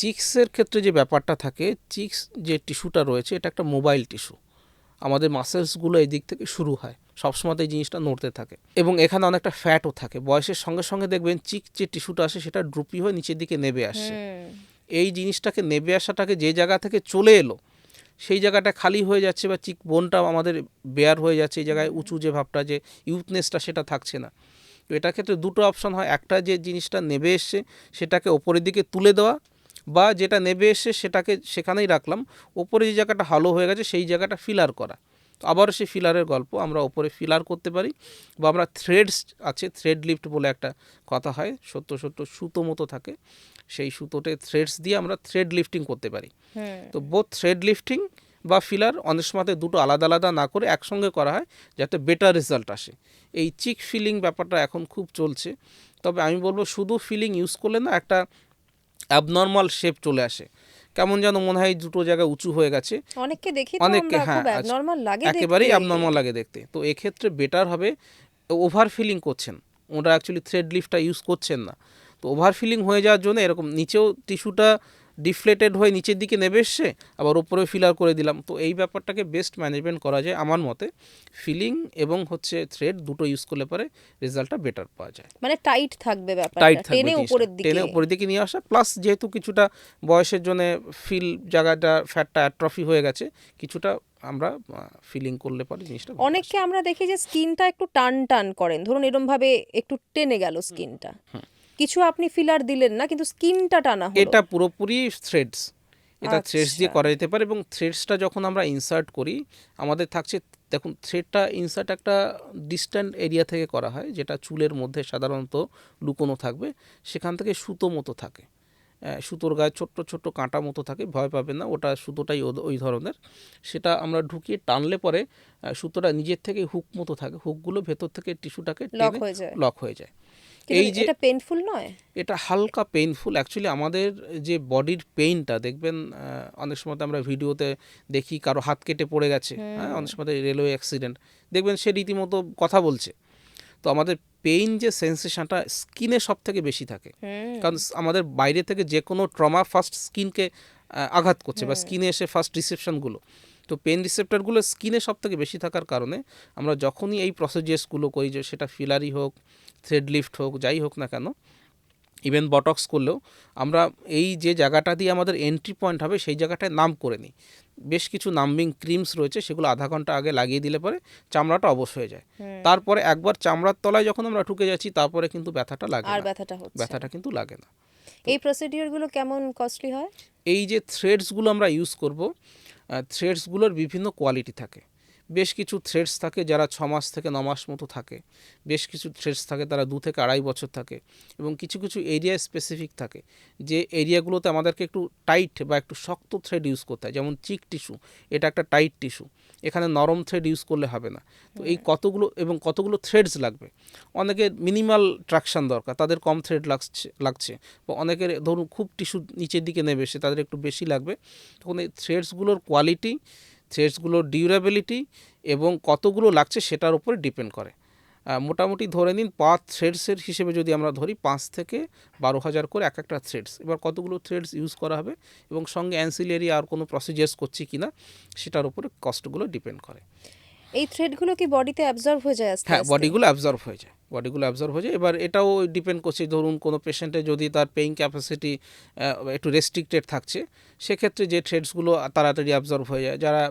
চিক্সের ক্ষেত্রে যে ব্যাপারটা থাকে চিক্স যে টিস্যুটা রয়েছে এটা একটা মোবাইল টিস্যু। আমাদের মাসেলসগুলো এই দিক থেকে শুরু হয় সবসময় এই জিনিসটা নড়তে থাকে। এবং এখানে অনেকটা ফ্যাটও থাকে। বয়সের সঙ্গে সঙ্গে দেখবেন চিক যে টিস্যুটা আসে সেটা ড্রুপি হয়ে নিচের দিকে নেবে আসে এই জিনিসটাকে নেবে আসাটাকে যে জায়গা থেকে চলে এলো সেই জায়গাটা খালি হয়ে যাচ্ছে বা চিক বোনটা আমাদের বেয়ার হয়ে যাচ্ছে এই জায়গায় উঁচু যে ভাবটা যে ইউথনেসটা সেটা থাকছে না। তো এটার ক্ষেত্রে দুটো অপশন হয়। একটা যে জিনিসটা নেবে এসছে সেটাকে ওপরের দিকে তুলে দেওয়া বা যেটা নেবে এসে সেটাকে সেখানেই রাখলাম। ওপরে যে জায়গাটা হালো হয়ে গেছে সেই জায়গাটা ফিলার করা। তো আবারও সেই ফিলারের গল্প আমরা ওপরে ফিলার করতে পারি বা আমরা থ্রেডস আছে থ্রেড লিফট বলে একটা কথা হয় সত্য সত্য সুতো মতো থাকে। সেই সুতোতে থ্রেডস দিয়ে আমরা থ্রেড লিফটিং করতে পারি। তো বোথ থ্রেড লিফটিং বা ফিলার অনেক সময় দুটো আলাদা আলাদা না করে একসঙ্গে করা হয় যাতে বেটার রেজাল্ট আসে। এই চিক ফিলিং ব্যাপারটা এখন খুব চলছে। তবে আমি বলব শুধু ফিলিং ইউজ করলে না একটা অ্যাবনর্মাল শেপ চলে আসে। কেমন যেন মনে হয় দুটো জায়গা উঁচু হয়ে গেছে। অনেককে দেখি অনেককে, হ্যাঁ, একেবারেই। অ্যাবনর্মাল লাগে দেখতে। তো এক্ষেত্রে বেটার হবে ওভার ফিলিং করছেন। ওরা অ্যাকচুয়ালি থ্রেড লিফটটা ইউজ করছেন না। তো ওভার ফিলিং হয়ে যাওয়ার জন্য এরকম নিচেও টিস্যুটা ডিফ্লেটেড হয়ে নিচের দিকে নেবে এসছে আবার উপরে ফিলার করে দিলাম। তো এই ব্যাপারটাকে বেস্ট ম্যানেজমেন্ট করা যায় আমার মতে। ফিলিং এবং হচ্ছে থ্রেড দুটো ইউজ করলে পরে রেজাল্টটা বেটার পাওয়া যায়। মানে টাইট থাকবে ব্যাপারটা টাইট থাকবে টেনে উপরের দিকে। টেনে উপরের দিকে নিয়ে আসা প্লাস যেহেতু কিছুটা বয়সের জন্য ফিল জায়গাটা ফ্যাটটা অ্যাট্রফি হয়ে গেছে কিছুটা আমরা ফিলিং করলে পরে জিনিসটা অনেককে আমরা দেখি যে স্কিনটা একটু টান টান করেন। ধরুন এরম ভাবে একটু টেনে গেল স্কিনটা কিছু আপনি ফিলার দিলেন না কিন্তু স্কিনটা টানা হলো। এটা পুরোপুরি থ্রেডস এটা থ্রেডস দিয়ে আচ্ছা। করা যেতে পারে এবং থ্রেডসটা যখন আমরা ইনসার্ট করি আমাদের থাকছে দেখুন থ্রেডটা ইনসার্ট একটা ডিস্ট্যান্ট এরিয়া থেকে করা হয় যেটা চুলের মধ্যে সাধারণত লুকোনো থাকবে সেখান থেকে সুতো মতো থাকে। সুতোর গায়ে ছোট্ট ছোট্ট কাঁটা মতো থাকে ভয় পাবে না ওটা সুতোটাই ওই ধরনের। সেটা আমরা ঢুকিয়ে টানলে পরে সুতোটা নিজের থেকে হুক মতো থাকে হুকগুলো ভেতর থেকে টিস্যুটাকে লক হয়ে যায়। এই যে এটা পেনফুল নয়? এটা হালকা পেইনফুল অ্যাকচুয়ালি আমাদের যে বডির পেইনটা দেখবেন অনেক সময় আমরা ভিডিওতে দেখি কারও হাত কেটে পড়ে গেছে হ্যাঁ অনেক সময় রেলওয়ে অ্যাক্সিডেন্ট দেখবেন সে রীতিমতো কথা বলছে। তো আমাদের পেইন যে সেন্সেশনটা স্কিনে সব থেকে বেশি থাকে। কারণ আমাদের বাইরে থেকে যে কোনো ট্রমা ফার্স্ট স্কিনকে আঘাত করছে বা স্কিনে এসে ফার্স্ট রিসেপশনগুলো তো পেন রিসেপ্টারগুলো স্কিনে সব থেকে বেশি থাকার কারণে আমরা যখনই এই প্রসিজার্সগুলো করি যে সেটা ফিলারি হোক থ্রেড লিফট হোক যাই হোক না কেন ইভেন বটক্স করলেও আমরা এই যে জায়গাটা দিয়ে আমাদের এন্ট্রি পয়েন্ট হবে সেই জায়গাটায় নাম করে নিই। বেশ কিছু নাম্বিং ক্রিমস রয়েছে সেগুলো আধা ঘণ্টা আগে লাগিয়ে দিলে পরে চামড়াটা অবশ হয়ে যায়। তারপরে একবার চামড়ার তলায় যখন আমরা ঠুকে যাচ্ছি তারপরে কিন্তু ব্যথাটা লাগে আর ব্যথাটা হচ্ছে ব্যথাটা কিন্তু লাগে না। এই প্রসিডিওরগুলো কেমন কস্টলি হয়? এই যে থ্রেডসগুলো আমরা ইউজ করব থ্রেডসগুলোর বিভিন্ন কোয়ালিটি থাকে। বেশ কিছু থ্রেডস থাকে যারা ছ মাস থেকে ন মাস মতো থাকে। বেশ কিছু থ্রেডস থাকে তারা দু থেকে আড়াই বছর থাকে এবং কিছু কিছু এরিয়া স্পেসিফিক থাকে। যে এরিয়াগুলোতে আমাদেরকে একটু টাইট বা একটু শক্ত থ্রেড ইউজ করতে হয় যেমন চিক টিস্যু এটা একটা টাইট টিস্যু এখানে নরম থ্রেড ইউজ করলে হবে না। তো এই কতগুলো এবং কতগুলো থ্রেডস লাগবে? অনেকের মিনিমাল ট্রাকশন দরকার তাদের কম থ্রেড লাগছে লাগছে। বা অনেকের ধরুন খুব টিস্যু নিচের দিকে নেবে সে তাদের একটু বেশি লাগবে। তখন এই থ্রেডসগুলোর কোয়ালিটি থ্রেডসগুলোর ডিউরেবিলিটি এবং কতগুলো লাগছে সেটার উপরে ডিপেন্ড করে। মোটামুটি ধরে নিন পাঁচ থ্রেডসের হিসেবে যদি আমরা ধরি পাঁচ থেকে বারো হাজার করে এক একটা থ্রেডস এবার কতগুলো থ্রেডস ইউজ করা হবে এবং সঙ্গে অ্যান্সিলারি আর কোনো প্রসিজার্স করছি কি না সেটার উপরে কস্টগুলো ডিপেন্ড করে। এই থ্রেডগুলো কি বডিতে অ্যাবজর্ব হয়ে যায় হ্যাঁ বডিগুলো অ্যাবজর্ব হয়ে যায়। বডিগুলো অ্যাবজর্ব হয়ে যায়। এবার এটাও ডিপেন্ড করছে ধরুন কোনো পেশেন্টে যদি তার পেইং ক্যাপাসিটি একটু রেস্ট্রিক্টেড থাকছে সেক্ষেত্রে যে থ্রেডসগুলো তাড়াতাড়ি অ্যাবজর্ব হয়ে যায়। যারা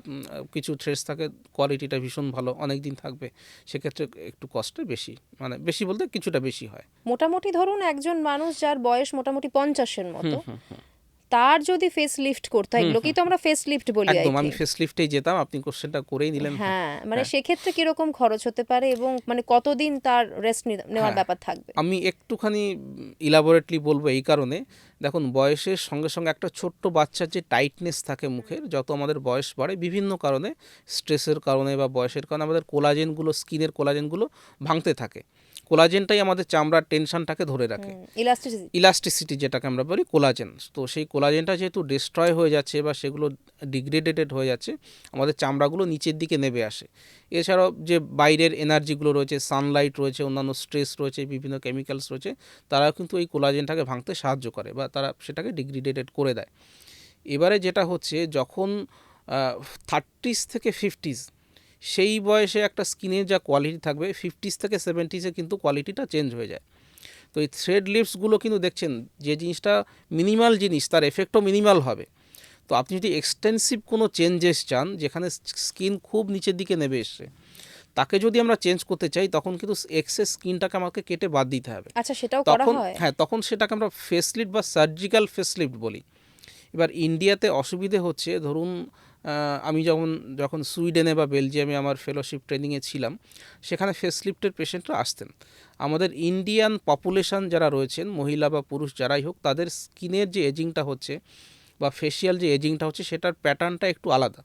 কিছু থ্রেডস থাকে কোয়ালিটিটা ভীষণ ভালো অনেক দিন থাকবে সেক্ষেত্রে একটু কস্টে বেশি মানে বেশি বলতে কিছুটা বেশি হয়। মোটামুটি ধরুন একজন মানুষ যার বয়স মোটামুটি পঞ্চাশের মতো তার যদি ফেস লিফট করতে হয় এগুলোকেই তো আমরা ফেস লিফট বলি একদম আমি ফেস লিফটেই যেতাম আপনি কোশ্চেনটা করেই নিলেন। হ্যাঁ মানে সেক্ষেত্রে কীরকম খরচ হতে পারে এবং মানে কতদিন তার রেস্ট নেওয়ার হ্যাঁ। ব্যাপার থাকবে? আমি একটুখানি ইলাবোরেটলি বলব এই কারণে। দেখুন বয়সের সঙ্গে সঙ্গে একটা ছোট্ট বাচ্চার যে টাইটনেস থাকে মুখের যত আমাদের বয়স বাড়ে বিভিন্ন কারণে স্ট্রেসের কারণে বা বয়সের কারণে আমাদের কোলাজেনগুলো স্কিনের কোলাজেনগুলো ভাঙতে থাকে। কোলাজেনটাই আমাদের চামড়ার টেনশনটাকে ধরে রাখে। ইলাস্টিসিটি যেটাকে আমরা বলি কোলাজেন। তো সেই কোলাজেনটা যেহেতু ডিস্ট্রয় হয়ে যাচ্ছে বা সেগুলো ডিগ্রেডেটেড হয়ে যাচ্ছে আমাদের চামড়াগুলো নিচের দিকে নেমে আসে। এছাড়াও যে বাইরের এনার্জিগুলো রয়েছে সানলাইট রয়েছে অন্যান্য স্ট্রেস রয়েছে বিভিন্ন কেমিক্যালস রয়েছে তারাও কিন্তু এই কোলাজেনটাকে ভাঙতে সাহায্য করে বা তারা সেটাকে ডিগ্রেডেটেড করে দেয়। এবারে যেটা হচ্ছে যখন থার্টিস থেকে ফিফটিস সেই বয়সে একটা স্কিনের যা কোয়ালিটি থাকবে ফিফটিস থেকে সেভেন্টিসে কিন্তু কোয়ালিটিটা চেঞ্জ হয়ে যায়। তো এই থ্রেড লিপসগুলো কিন্তু দেখছেন যে জিনিসটা মিনিমাল জিনিস তার এফেক্টও মিনিমাল হবে। তো আপনি যদি এক্সটেন্সিভ কোনো চেঞ্জেস চান যেখানে স্কিন খুব নিচের দিকে নেমে এসছে তাকে যদি আমরা চেঞ্জ করতে চাই তখন কিন্তু এক্সেস স্কিনটাকে আমাকে কেটে বাদ দিতে হবে। আচ্ছা সেটাও করা তখন হয়? হ্যাঁ তখন সেটাকে আমরা ফেসলিফট বা সার্জিক্যাল ফেসলিফট বলি। এবার ইন্ডিয়াতে অসুবিধে হচ্ছে ধরুন আমি যখন যখন সুইডেনে বা বেলজিয়ামে আমার ফেলোশিপ ট্রেনিংয়ে ছিলাম, সেখানে ফেসলিফটের পেশেন্টরা আসতেন। আমাদের ইন্ডিয়ান পপুলেশন যারা রয়েছেন, মহিলা বা পুরুষ যারাই হোক, তাদের স্কিনের যে এজিংটা হচ্ছে বা ফেসিয়াল যে এজিংটা হচ্ছে, সেটার প্যাটার্নটা একটু আলাদা।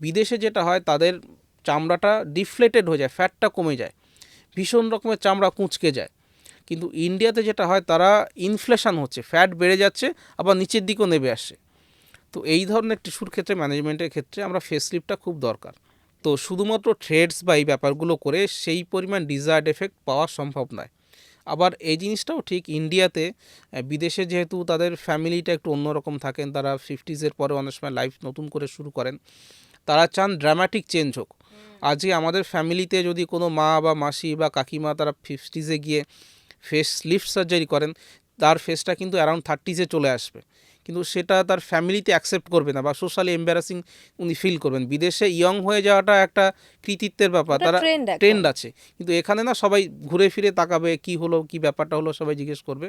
বিদেশে যেটা হয়, তাদের চামড়াটা ডিফ্লেটেড হয়ে যায় ফ্যাটটা কমে যায়। ভীষণ রকমের চামড়া কুঁচকে যায়। কিন্তু ইন্ডিয়াতে যেটা হয়, তারা ইনফ্লেশন হচ্ছে ফ্যাট বেড়ে যাচ্ছে, আবার নিচের দিকেও নেমে আসছে। তো এই ধরনের টিস্যুর ক্ষেত্রে ম্যানেজমেন্টের ক্ষেত্রে আমরা ফেসলিপটা খুব দরকার। তো শুধুমাত্র থ্রেডস বা এই ব্যাপারগুলো করে সেই পরিমাণ ডিজায়ার্ড এফেক্ট পাওয়া সম্ভব নয়। আবার এই জিনিসটাও ঠিক ইন্ডিয়াতে বিদেশে যেহেতু তাদের ফ্যামিলিটা একটু অন্যরকম থাকেন তারা ফিফটিজের পরে অনেক সময় লাইফ নতুন করে শুরু করেন তারা চান ড্রামাটিক চেঞ্জ হোক। আজকে আমাদের ফ্যামিলিতে যদি কোনো মা বা মাসি বা কাকিমা তারা ফিফটিজে গিয়ে ফেস লিফট সার্জারি করেন তার ফেসটা কিন্তু অ্যারাউন্ড থার্টিজে চলে আসবে। কিন্তু সেটা তার ফ্যামিলিতে অ্যাকসেপ্ট করবে না বা সোশ্যালি এম্বারাসিং উনি ফিল করবেন। বিদেশে ইয়ং হয়ে যাওয়াটা একটা কৃতিত্বের ব্যাপার তারা ট্রেন্ড আছে। কিন্তু এখানে না সবাই ঘুরে ফিরে তাকাবে কি হলো কি ব্যাপারটা হলো সবাই জিজ্ঞেস করবে।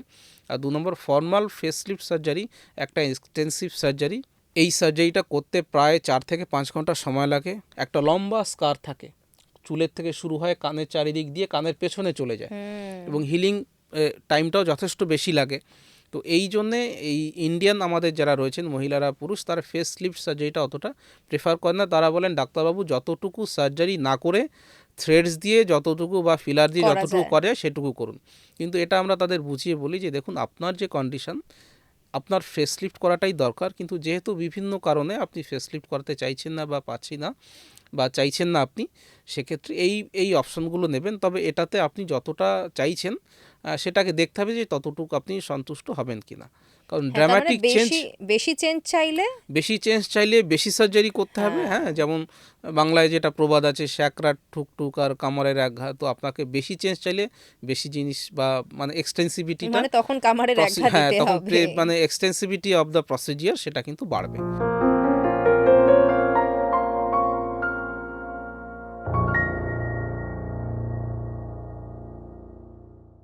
আর দু নম্বর ফর্মাল ফেস লিফট সার্জারি একটা এক্সটেন্সিভ সার্জারি এই সার্জারিটা করতে প্রায় চার থেকে পাঁচ ঘণ্টা সময় লাগে। একটা লম্বা স্কার থাকে। চুলের থেকে শুরু হয় কানের চারিদিক দিয়ে কানের পেছনে চলে যায়। এবং হিলিং টাইমটাও যথেষ্ট বেশি লাগে। তো এই জন্যে এই ইন্ডিয়ান আমাদের যারা রয়েছেন মহিলারা পুরুষ তারা ফেস লিফট সার্জারিটা অতটা প্রেফার করেন না। তারা বলেন ডাক্তারবাবু যতটুকু সার্জারি না করে থ্রেডস দিয়ে যতটুকু বা ফিলার দিয়ে যতটুকু করে সেটুকু করুন। কিন্তু এটা আমরা তাদের বুঝিয়ে বলি যে দেখুন আপনার যে কন্ডিশন আপনার ফেস লিফট করাটাই দরকার। কিন্তু যেহেতু বিভিন্ন কারণে আপনি ফেস লিফট করাতে চাইছেন না বা পাচ্ছি না বা চাইছেন না আপনি সেক্ষেত্রে এই এই অপশনগুলো নেবেন। তবে এটাতে আপনি যতটা চাইছেন সেটাকে দেখতে হবে যে ততটুকু আপনি সন্তুষ্ট হবেন কিনা। কারণ হ্যাঁ, তার মানে ড্রামাটিক চেঞ্জ বেশি চেঞ্জ চাইলে বেশি চেঞ্জ চাইলে বেশি সার্জারি করতে হবে হ্যাঁ। যেমন বাংলায় যেটা প্রবাদ আছে শ্যাকরা ঠুকটুক আর কামড়ের একঘা তো আপনাকে বেশি চেঞ্জ চাইলে বেশি জিনিস বা মানে এক্সটেন্সিভিটিটা মানে তখন কামারের একঘা হ্যাঁ দিতে তখন হবে। মানে এক্সটেন্সিভিটি অফ দ্য প্রসিজিয়ার সেটা কিন্তু বাড়বে।